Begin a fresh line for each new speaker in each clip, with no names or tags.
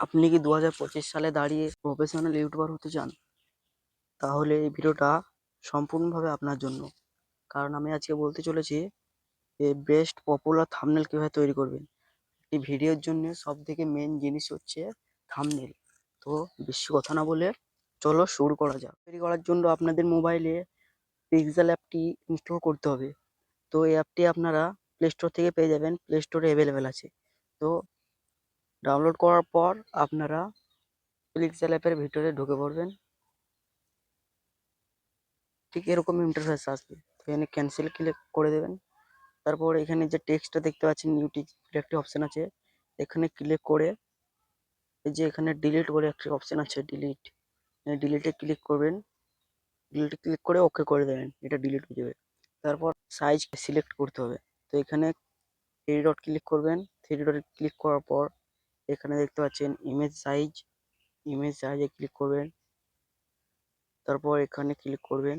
আপনি কি দু হাজার পঁচিশ সালে দাঁড়িয়ে প্রফেশনাল ইউটিউবার হতে চান? তাহলে এই ভিডিওটা সম্পূর্ণভাবে আপনার জন্য। কারণ আমি আজকে বলতে চলেছি যে বেস্ট পপুলার থামনেল কীভাবে তৈরি করবেন? এই ভিডিওর জন্য সব থেকে মেন জিনিস হচ্ছে থামনেল তো বেশি কথা না বলে চলো শুরু করা যাক। তৈরি করার জন্য আপনাদের মোবাইলে পিক্সেল অ্যাপটি ইনস্টল করতে হবে। তো এই অ্যাপটি আপনারা প্লে স্টোর থেকে পেয়ে যাবেন। প্লে স্টোরে অ্যাভেলেবেল আছে। তো ডাউনলোড করার পর আপনারা পিক্সেল অ্যাপের ভিতরে ঢুকে পড়বেন। ঠিক এরকম ইন্টারফেস আসবে। তো এখানে ক্যান্সেল ক্লিক করে দেবেন। তারপর এখানে যে টেক্সটটা দেখতে পাচ্ছেন নিউ একটি অপশন আছে। এখানে ক্লিক করে এই যে এখানে ডিলিট বলে একটি অপশন আছে ডিলিট ডিলিটে ক্লিক করবেন। ডিলিটে ক্লিক করে ওকে করে দেবেন। এটা ডিলিট হয়ে যাবে। তারপর সাইজ সিলেক্ট করতে হবে। তো এখানে থ্রি ডট ক্লিক করবেন। থ্রি ডটে ক্লিক করার পর এখানে দেখতে পাচ্ছেন ইমেজ সাইজ ইমেজ সাইজে ক্লিক করবেন। তারপর এখানে ক্লিক করবেন।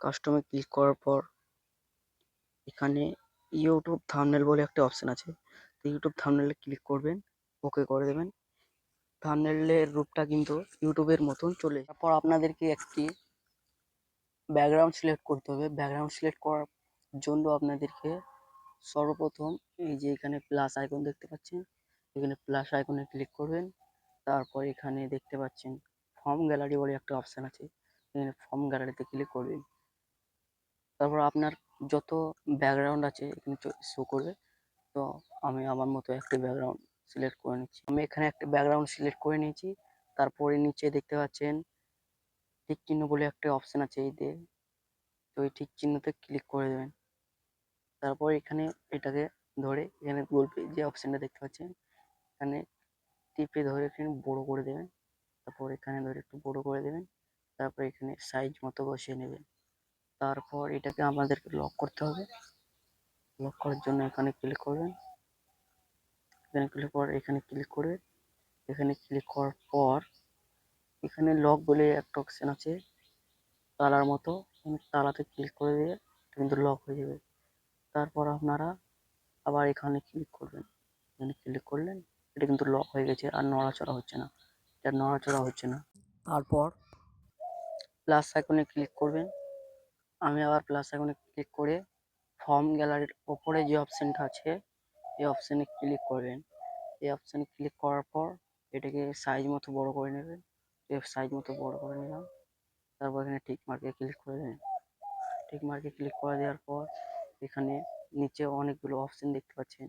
কাস্টমে ক্লিক করার পর এখানে ইউটিউব থাম্বনেল বলে একটা অপশন আছে। তো ইউটিউব থাম্বনেলে ক্লিক করবেন ওকে করে দেবেন। থাম্বনেলের রূপটা কিন্তু ইউটিউবের মতন চলে তারপর আপনাদেরকে একটি ব্যাকগ্রাউন্ড সিলেক্ট করতে হবে। ব্যাকগ্রাউন্ড সিলেক্ট করার জন্য আপনাদেরকে সর্বপ্রথম এই যে এখানে প্লাস আইকন দেখতে পাচ্ছেন। এখানে প্লাস আইকনে ক্লিক করবেন। তারপর এখানে দেখতে পাচ্ছেন ফর্ম গ্যালারি বলে একটা অপশান আছে। এখানে ফর্ম গ্যালারিতে ক্লিক করবেন। তারপর আপনার যত ব্যাকগ্রাউন্ড আছে এখানে শো করবে। তো আমি আমার মতো একটা ব্যাকগ্রাউন্ড সিলেক্ট করে নিচ্ছি। আমি এখানে একটা ব্যাকগ্রাউন্ড সিলেক্ট করে নিয়েছি। তারপরে নিচে দেখতে পাচ্ছেন ঠিক চিহ্ন বলে একটা অপশান আছে এই দিয়ে তো এই ঠিক চিহ্নতে ক্লিক করে দেবেন। তারপর এখানে এটাকে ধরে এখানে গোল যে অপশানটা দেখতে পাচ্ছেন এখানে টিপে ধরে এখানে বড় করে দেবেন। তারপর এখানে ধরে একটু বড় করে দেবেন। তারপর এখানে সাইজ মতো বসিয়ে নেবেন। তারপর এটাকে আমাদেরকে লক করতে হবে। লক করার জন্য এখানে ক্লিক করবেন। এখানে ক্লিক করার, এখানে ক্লিক করে, এখানে ক্লিক করার পর এখানে লক বলে একটা অপশান আছে। তালার মতো তালাতে ক্লিক করে দিয়ে কিন্তু লক হয়ে যাবে। তারপর আপনারা আবার এখানে ক্লিক করবেন। এখানে ক্লিক করলেন। এটা কিন্তু লক হয়ে গেছে আর নড়াচড়া হচ্ছে না। এটা নড়াচড়া হচ্ছে না। তারপর? প্লাস আইকনে ক্লিক করবেন। আমি আবার প্লাস আইকনে ক্লিক করে ফর্ম গ্যালারির ওপরে যে অপশানটা আছে এই অপশানে ক্লিক করবেন। এই অপশানে ক্লিক করার পর এটাকে সাইজ মতো বড় করে নেবেন। সাইজ মতো বড় করে নিলাম। তারপর এখানে টিক মার্কে ক্লিক করে দেবেন টিক মার্কে ক্লিক করে দেওয়ার পর এখানে নিচে অনেকগুলো অপশন দেখতে পাচ্ছেন।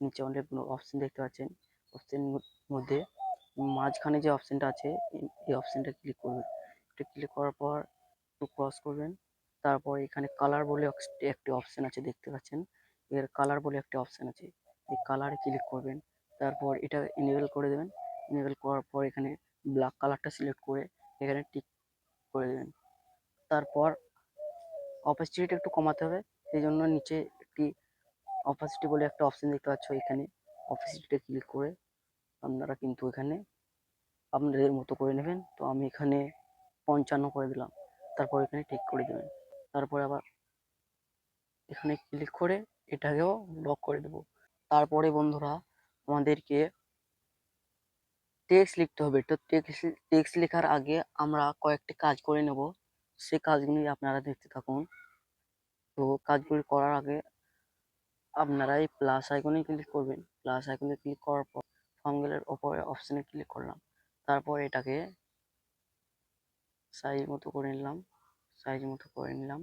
নিচে অনেকগুলো অপশন দেখতে পাচ্ছেন। অপশন মধ্যে মাঝখানে যে অপশনটা আছে, এই অপশনটা ক্লিক করবেন। এটা ক্লিক করার পর একটু ক্রস করবেন। তারপর এখানে কালার বলে একটি অপশন আছে দেখতে পাচ্ছেন। এর কালার বলে একটি অপশন আছে। এই কালারে ক্লিক করবেন। তারপর এটা এনেবেল করে দেবেন। এনেবেল করার পর এখানে ব্ল্যাক কালারটা সিলেক্ট করে এখানে টিক করে দেবেন। তারপর অপারচুনিটি একটু কমাতে হবে। সেই জন্য নিচে একটি অপাসিটি বলে একটা অপশন দেখতে পাচ্ছ এখানে। অপাসিটিতে ক্লিক করে আপনারা কিন্তু এখানে আপনাদের মতো করে নেবেন। তো আমি এখানে পঞ্চান্ন করে দিলাম। তারপর এখানে ঠিক করে দেবেন। তারপরে আবার এখানে ক্লিক করে এটাকেও লক করে দেব। তারপরে বন্ধুরা, আমাদেরকে টেক্সট লিখতে হবে। তো টেক্সট টেক্সট লেখার আগে আমরা কয়েকটি কাজ করে নেব। সে কাজগুলি আপনারা দেখতে থাকুন। তো কাজগুলি করার আগে আপনারা এই প্লাস আইকনে ক্লিক করবেন। প্লাস আইকনে ক্লিক করার পর ফর্মগুলোর ওপরে অপশানে ক্লিক করলাম। তারপর এটাকে সাইজ মতো করে নিলাম সাইজ মতো করে নিলাম।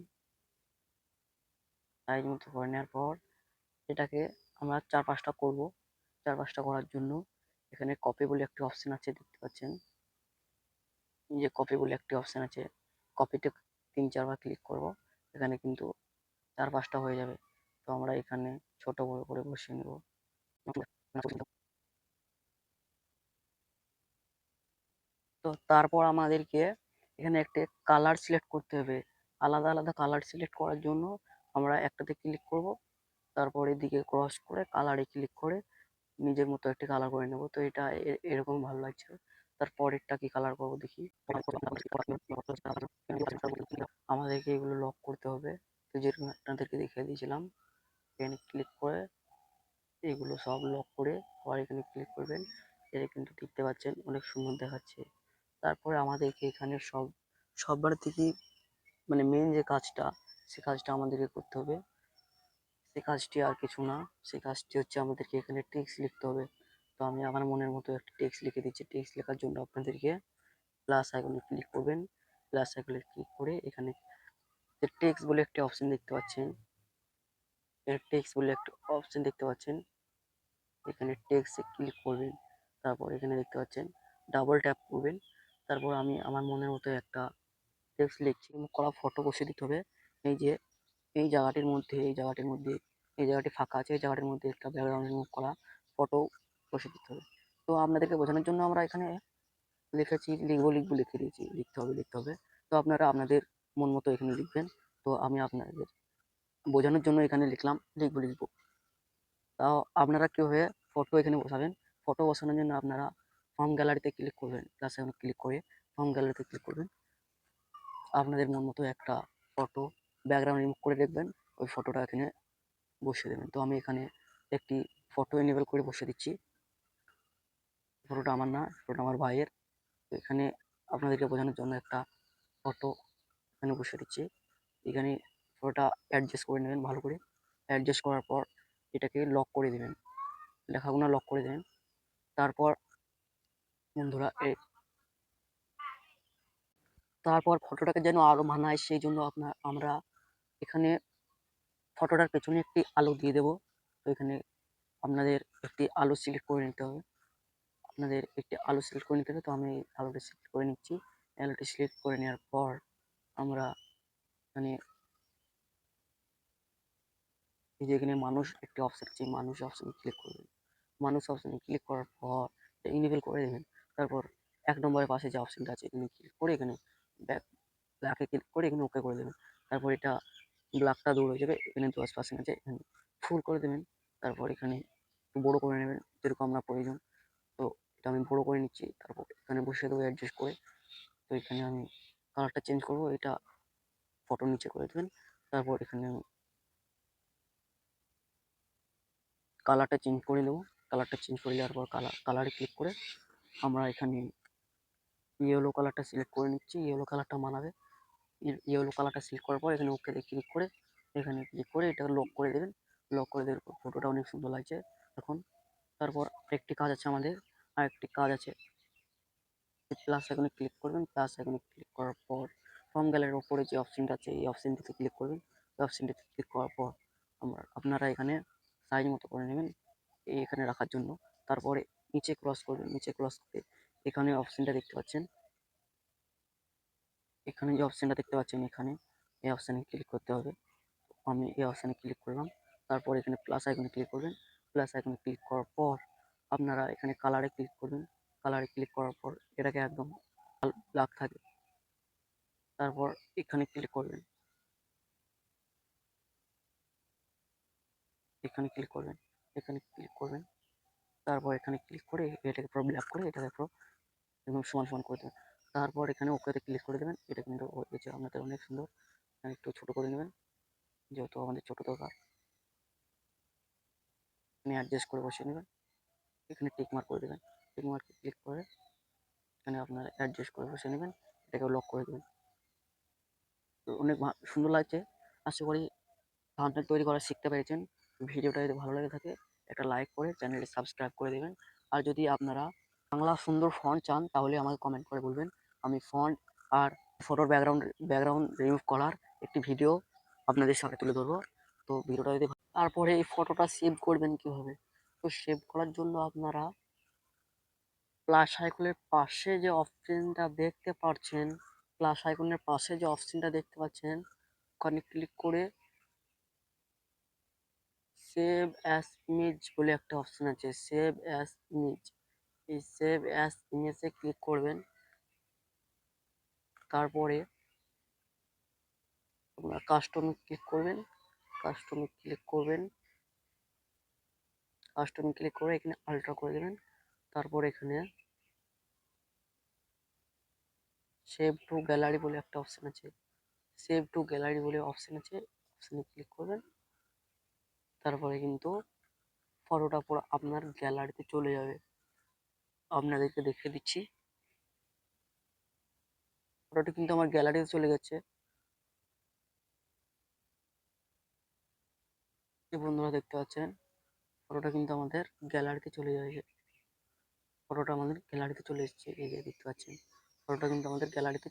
সাইজ মতো করে নেওয়ার পর এটাকে আমরা চার পাঁচটা করব। চার পাঁচটা করার জন্য এখানে কপি বলে একটি অপশান আছে, দেখতে পাচ্ছেন? যে কপি বলে একটি অপশান আছে কপিতে তিন চারবার ক্লিক করব, এখানে কিন্তু চার পাঁচটা হয়ে যাবে। তো আমরা এখানে ছোট বড় করে বসিয়ে নেব। তো তারপর আমাদেরকে এখানে একটা কালার সিলেক্ট করতে হবে। আলাদা আলাদা কালার সিলেক্ট করার জন্য আমরা একটাতে ক্লিক করব। তারপর এদিকে ক্রস করে কালারে ক্লিক করে নিজের মতো একটি কালার করে নেব। তো এটা এরকম ভালো লাগছে। তারপরেরটা কি কালার করব দেখি। আমাদেরকে এগুলো লক করতে হবে। তো যেরকম আপনাদেরকে দেখিয়ে দিয়েছিলাম, এখানে ক্লিক করে এগুলো সব লক করে আবার এখানে ক্লিক করবেন। এটা কিন্তু দেখতে পাচ্ছেন অনেক সুন্দর দেখাচ্ছে। তারপরে আমাদেরকে এখানে সব সবার থেকে মানে মেন যে কাজটা, সে কাজটা আমাদেরকে করতে হবে। সে কাজটি আর কিছু না, সে কাজটি হচ্ছে আমাদেরকে এখানে টেক্সট লিখতে হবে। তো আমি আমার মনের মতো একটা টেক্সট লিখে দিচ্ছি। টেক্সট লেখার জন্য আপনাদেরকে প্লাস আইকনে ক্লিক করবেন। প্লাস আইকনে ক্লিক করে এখানে টেক্সট বলে একটা অপশন দেখতে পাচ্ছেন। টেক্সট বলে একটা অপশন দেখতে পাচ্ছেন। এখানে টেক্সটে ক্লিক করবেন। তারপর এখানে দেখতে পাচ্ছেন ডাবল ট্যাপ করবেন। তারপর আমি, আমার মনের মতো একটা টেক্সট লিখছি করা ফটো বসিয়ে দিতে হবে। এই যে, এই জায়গাটির মধ্যে, এই জায়গাটির মধ্যে, এই জায়গাটি ফাঁকা আছে, এই জায়গাটির মধ্যে একটা ব্যাকগ্রাউন্ড রিমুভ করা ফটো বসিয়ে দিতে হবে। তো আপনাদেরকে বোঝানোর জন্য আমরা এখানে লিখেছি, লিখব লিখব, লিখে দিয়েছি। লিখতে হবে লিখতে হবে। তো আপনারা আপনাদের মন মতো এখানে লিখবেন। তো আমি আপনাদের বোঝানোর জন্য এখানে লিখলাম, লিখব লিখব। তাও আপনারা কীভাবে ফটো এখানে বসাবেন? ফটো বসানোর জন্য আপনারা ফর্ম গ্যালারিতে ক্লিক করবেন প্লাস এখানে ক্লিক করে ফর্ম গ্যালারিতে ক্লিক করবেন। আপনাদের মন মতো একটা ফটো ব্যাকগ্রাউন্ড রিমুভ করে দেখবেন, ওই ফটোটা এখানে বসিয়ে দেবেন। তো আমি এখানে একটি ফটো এনেবল করে বসিয়ে দিচ্ছি। ফটোটা আমার না ফটোটা আমার ভাইয়ের। এখানে আপনাদেরকে বোঝানোর জন্য একটা ফটো এখানে বসিয়ে দিচ্ছি। এখানে ফটোটা অ্যাডজাস্ট করে নেবেন ভালো করে। অ্যাডজাস্ট করার পর এটাকে লক করে দেবেন। লেখাগুলো লক করে দেবেন। তারপর বন্ধুরা তারপর ফটোটাকে যেন আরও মানায় সেই জন্য আপনার আমরা এখানে ফটোটার পেছনে একটি আলো দিয়ে দেবো। তো এখানে আপনাদের একটি আলো সিলেক্ট করে নিতে হবে। আপনাদের একটি আলো সিলেক্ট করে নিতে হবে। তো আমি আলোটা সিলেক্ট করে নিচ্ছি। আলোটি সিলেক্ট করে নেওয়ার পর আমরা এখানে এই যে এখানে মানুষ একটি অপশন আছে, মানুষ অপশনে ক্লিক করবেন। মানুষ অপশনে ক্লিক করার পর ইনেবল করে দেবেন। তারপর এক নম্বরের পাশে যে অপশনটা আছে এখানে ক্লিক করে এখানে ব্যাক ব্ল্যাকে ক্লিক করে এখানে ওকে করে দেবেন তারপর এটা ব্ল্যাকটা দূর হয়ে যাবে, এখানে দশ পার্সেন্ট আছে, এখানে ফুল করে দেবেন। তারপর এখানে একটু বড়ো করে নেবেন, যেরকম আপনার প্রয়োজন। তো এটা আমি বড়ো করে নিচ্ছি, তারপর এখানে বসিয়ে দেবো অ্যাডজাস্ট করে। তো এখানে আমি কালারটা চেঞ্জ করব, এটা ফটো নিচে করে দেবেন। তারপর এখানে আমি কালারটা চেঞ্জ করে দেবো কালারটা চেঞ্জ করে দেওয়ার পর কালার কালারে ক্লিক করে আমরা এখানে ইয়েলো কালারটা সিলেক্ট করে নিচ্ছি। ইয়েলো কালারটা মানাবে। ইয়েলো কালারটা সিলেক্ট করার পর এখানে ওকে ক্লিক করে এখানে ক্লিক করে এটা লক করে দেবেন। লক করে দেওয়ার পর ফটোটা অনেক সুন্দর লাগছে। এখন তারপর আরেকটি কাজ আছে আমাদের। আরেকটি কাজ আছে। প্লাস এখানে ক্লিক করবেন। প্লাস এখানে ক্লিক করার পর ফর্ম গ্যালারির ওপরে যে অপশনটা আছে, এই অপশনটিতে ক্লিক করবেন। এই অপশনটিতে ক্লিক করার পর আমরা, আপনারা এখানে সাইজ মতো করে নেবেন। এখানে রাখার জন্য। তারপরে নিচে ক্রস করবেন, নিচে ক্রস করে এখানে অপশনটা দেখতে পাচ্ছেন। এখানে যে অপশনটা দেখতে পাচ্ছেন এখানে, এই অপশানে ক্লিক করতে হবে। আমি এই অপশানে ক্লিক করলাম, তারপর এখানে প্লাস আইকনে ক্লিক করবেন। প্লাস আইকনে ক্লিক করার পর আপনারা এখানে কালারে ক্লিক করবেন। কালারে ক্লিক করার পর এটাকে একদম ব্ল্যাক থাকে। তারপর এখানে ক্লিক করবেন। এখানে ক্লিক করবেন, এখানে ক্লিক করবেন। তারপর এখানে ক্লিক করে এটাকে পুরো ব্ল্যাক করে এটাকে পুরো একদম সমান সমান করে দেবেন। তারপর এখানে ওকেতে ক্লিক করে দেবেন। এটা কিন্তু হয়ে গেছে আপনাদের অনেক সুন্দর এখানে একটু ছোটো করে নেবেন। যেহেতু আমাদের ছোটো দরকার। এখানে অ্যাডজাস্ট করে বসিয়ে নেবেন। এখানে টিকমার্ক করে দেবেন। টিক মার্কে ক্লিক করে এখানে আপনারা অ্যাডজাস্ট করে বসিয়ে নেবেন। এটাকে লক করে দেবেন। তো অনেক সুন্দর লাগছে। আশা করি থাম্বনেল তৈরি করা শিখতে পেরেছেন। ভিডিওটা যদি ভালো লেগে থাকে একটা লাইক করে চ্যানেলটি সাবস্ক্রাইব করে দেবেন। আর যদি আপনারা বাংলা সুন্দর ফন্ট চান, তাহলে আমাকে কমেন্ট করে বলবেন। আমি ফন্ট আর ফটোর ব্যাকগ্রাউন্ড ব্যাকগ্রাউন্ড রিমুভ করার একটি ভিডিও আপনাদের সামনে তুলে ধরবো। তো ভিডিওটা যদি তারপরে এই ফটোটা সেভ করবেন কীভাবে? তো সেভ করার জন্য আপনারা প্লাস আইকনের পাশে যে অপশনটা দেখতে পাচ্ছেন প্লাস আইকনের পাশে যে অপশনটা দেখতে পাচ্ছেন, ওখানে ক্লিক করে সেভ অ্যাস ইমেজ বলে একটা অপশন আছে সেভ অ্যাস ইমেজ এই সেভ অ্যাস ইমেজে ক্লিক করবেন। তারপরে আপনার কাস্টমে ক্লিক করবেন। কাস্টমে ক্লিক করবেন। কাস্টম ক্লিক করে এখানে আলট্রা করে দেবেন। তারপর এখানে সেভ টু গ্যালারি বলে একটা অপশন আছে। সেভ টু গ্যালারি বলে অপশন আছে। অপশনে ক্লিক করবেন। তারপরে কিন্তু ফটোটা পুরো আপনার গ্যালারিতে চলে যাবে। আপনাদেরকে দেখিয়ে দিচ্ছি। ফটোটি কিন্তু আমার গ্যালারিতে চলে গেছে। বন্ধুরা দেখতে পাচ্ছেন ফটোটা কিন্তু আমাদের গ্যালারিতে চলে যাচ্ছে ফটোটা আমাদের গ্যালারিতে চলে এসেছে। এই যে দেখতে পাচ্ছেন ফটোটা কিন্তু আমাদের গ্যালারিতে